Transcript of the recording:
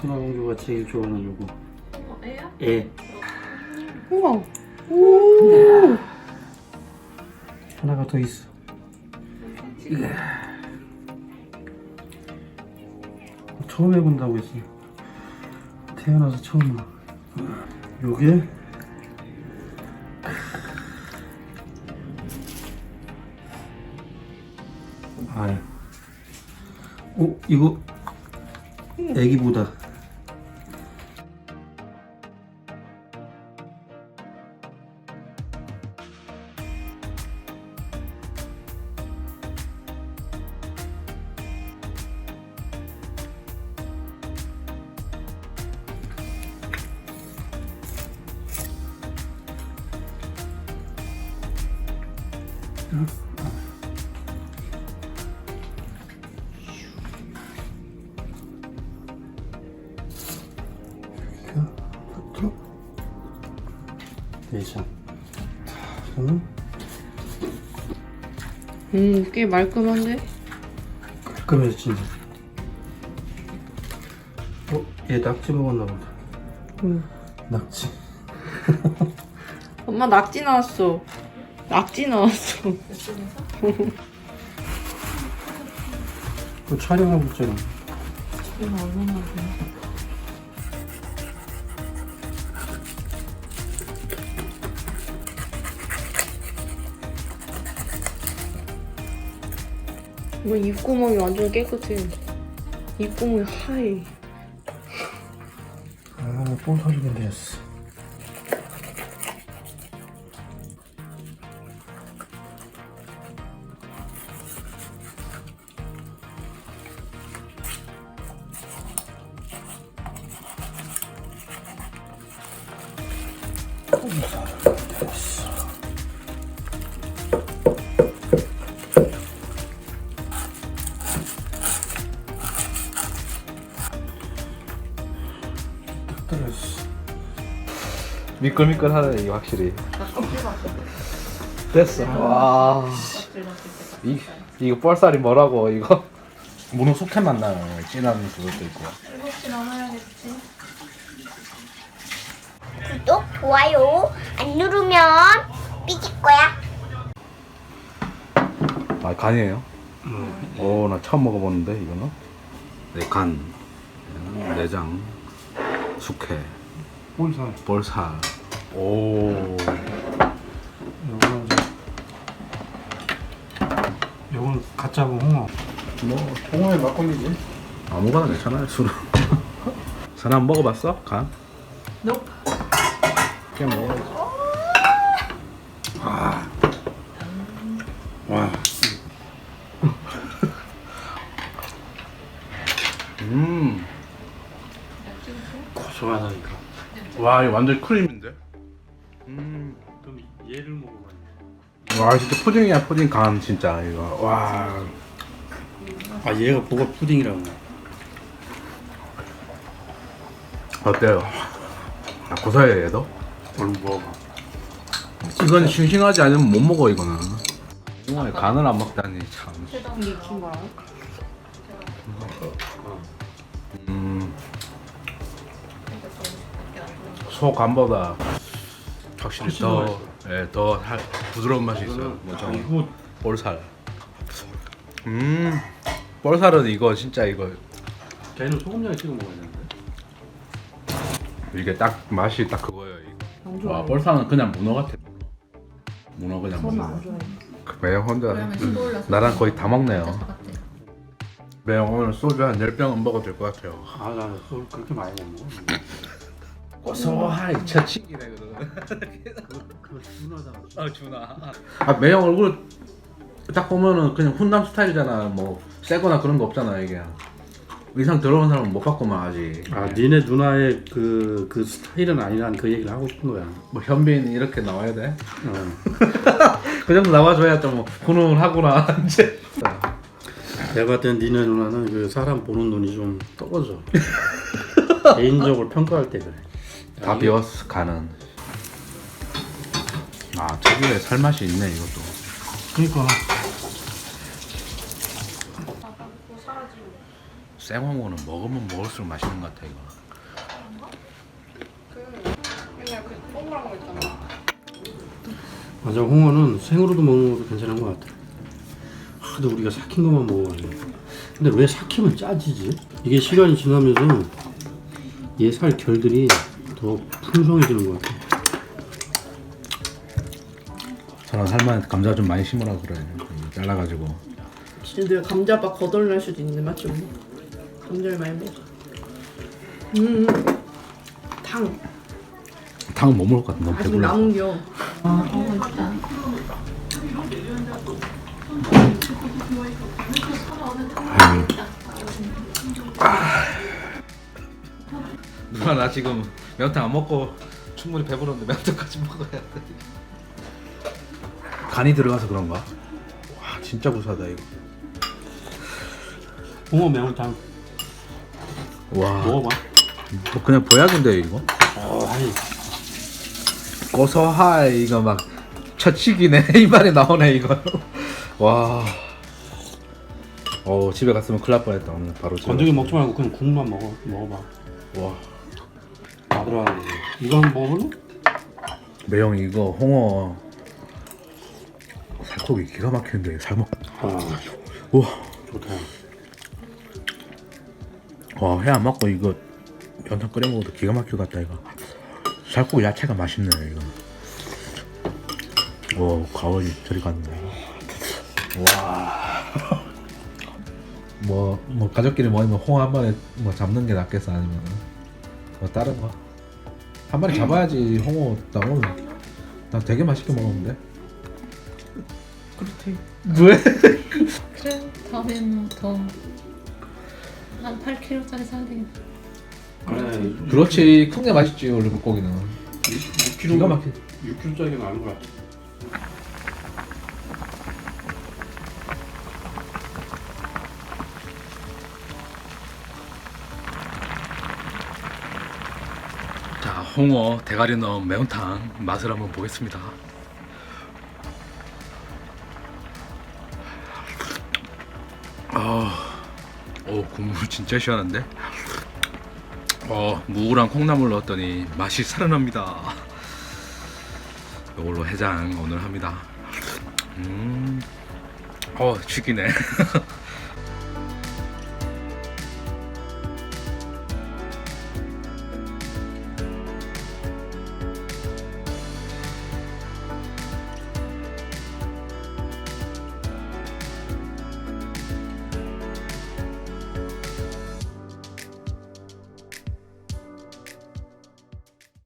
선아공주가 제일 좋아하는 요거. 어, 애야? 애 우와. 오. 하나가 더 있어. 처음 해본다고 했어 태어나서 처음. 봐 요게? 아 오, 이거 애기보다 들어 대장 저는 음, 꽤 말끔한데? 깔끔해서 진짜 어? 얘 낙지 먹었나 보다 응. 낙지 엄마 낙지 나왔어. 낙지 나왔어. 그 촬영하고 있잖아 이거 얼마나 돼? 뭐 입구멍이 완전 깨끗해. 입구멍이 하얘. 아 뽕 터지긴 됐어 딱 떨어 미끌미끌하네 이게 확실히. 됐어. 와. 이, 이거 뻘살이 뭐라고 이거 문어 속해 만나요. 진한 그것도 있고. 일곱시 넘어야겠지. 구독, 좋아요 안 누르면 삐질 거야. 아 간이에요? 오 나 처음 먹어보는데 이거는 네, 간 내장 숙회 볼살 볼살 오 요거는 이제 요건 가짜고 홍어 뭐 홍어에 막걸리지. 아무거나 괜찮아요 술은 선아 한번 먹어봤어? 간? Nope. 그냥 먹어야지 와 음. 고소하다니까 와 이거 완전 크림인데. 음. 그럼 얘를 먹어봐요 와 진짜 푸딩이야 푸딩 간 진짜 이거 와 아 얘가 뭐가 푸딩이라고 어때요? 아, 고소해 얘도? 얼른 먹어봐 이건 싱싱하지 않으면 못 먹어 이거는 홍어에 간을 안 먹다니 참 익힌 거야? 음. 소 간보다 확실히 더, 예, 더 할- 부드러운 맛이 있어요. 뭐 이거 볼살. 음, 볼살은 이거 진짜 이거 걔는 소금장에 찍어 먹어야 되는데 이게 딱 맛이 딱 그거예요. 이거. 안와 좋아해. 볼살은 그냥 문어 같아. 문어 그냥 저는 문어. 안 좋아해. 그 매형 혼자 그러면 시골 올라서 나랑 거의 다 먹네요. 매형 오늘 소주 한 10병은 먹어도 될 것 같아요. 아 나 술 그렇게 많이 못 먹어 고소하이 처치기네 그러면. 그거 준하잖아 아 준아. 아 매형 얼굴 딱 보면은 그냥 훈남 스타일이잖아. 뭐 세거나 그런 거 없잖아 이게. 이상 더러운 사람은 못 바꾸면 하지. 아 니네 누나의 그, 그 스타일은 아니란 그 얘기를 하고 싶은 거야 뭐 현빈 이렇게 나와야 돼? 어. 그 정도 나와줘야 좀뭐 훈훈하구나 이제. 내가 봤을 땐 니네 누나는 그 사람 보는 눈이 좀 떨어져 개인적으로 평가할 때 그래 다 비웠어 가는. 아 특유의 살맛이 있네 이것도. 그니까 생홍어는 먹으면 먹을수록 맛있는 것 같아 이거. 맨날 그 동그란 거 있잖아. 맞아 홍어는 생으로도 먹는 것도 괜찮은 것 같아 하도 우리가 삭힌 것만 먹어가지고 근데 왜 삭히면 짜지지? 이게 시간이 지나면서 얘 살 결들이 더 풍성해지는 것 같아 저는 할머니한테 감자 좀 많이 심으라 그래. 잘라가지고. 진짜 내가 감자밥 거덜날 수도 있는데 맞죠? 감자를 많이 먹어. 음. 당 당은 못 먹을 것 같아. 너무 아직 배불러. 남은겨. 누나 나 지금 매운탕 안 먹고 충분히 배부른데 매운탕까지 먹어야 돼. 간이 들어가서 그런가? 와 진짜 구수하다 이거. 홍어 매운탕 와. 먹어봐 뭐 그냥 보약인데 이거? 어, 아니 고소하이 이거 막 처치기네 입안에 나오네 이거. 와. 어 집에 갔으면 큰일 날 뻔했다 오늘 바로 집에 건더기. 먹지 말고 그냥 국만 먹어 먹어봐 와다 들어가는 거 한번 먹어볼래? 매형 이거 홍어 살코기 기가 막히는데 잘 먹. 아 우와. 좋다 와 회 안 먹고 이거 연탕 끓여 먹어도 기가 막힐 것 같다 이거. 살코기 야채가 맛있네 이거. 와 가을이 저리 갔네. 뭐, 뭐 가족끼리 모이면 홍어 한 마리 뭐 잡는 게 낫겠어 아니면 뭐 다른 거? 한 마리 잡아야지 홍어 나오면 나 되게 맛있게 먹었는데 그렇대. 왜? 그래 다음에는 더한 8kg짜리 사야 되겠다 그래 그렇지 큰 게 맛있지 원래 물고기는 6kg 기가 막히 6kg짜리가 나는 것 같아 자 홍어 대가리 넣은 매운탕 맛을 한번 보겠습니다. 오 국물 진짜 시원한데? 어 무랑 콩나물 넣었더니 맛이 살아납니다. 이걸로 해장 오늘 합니다. 음, 어 죽이네.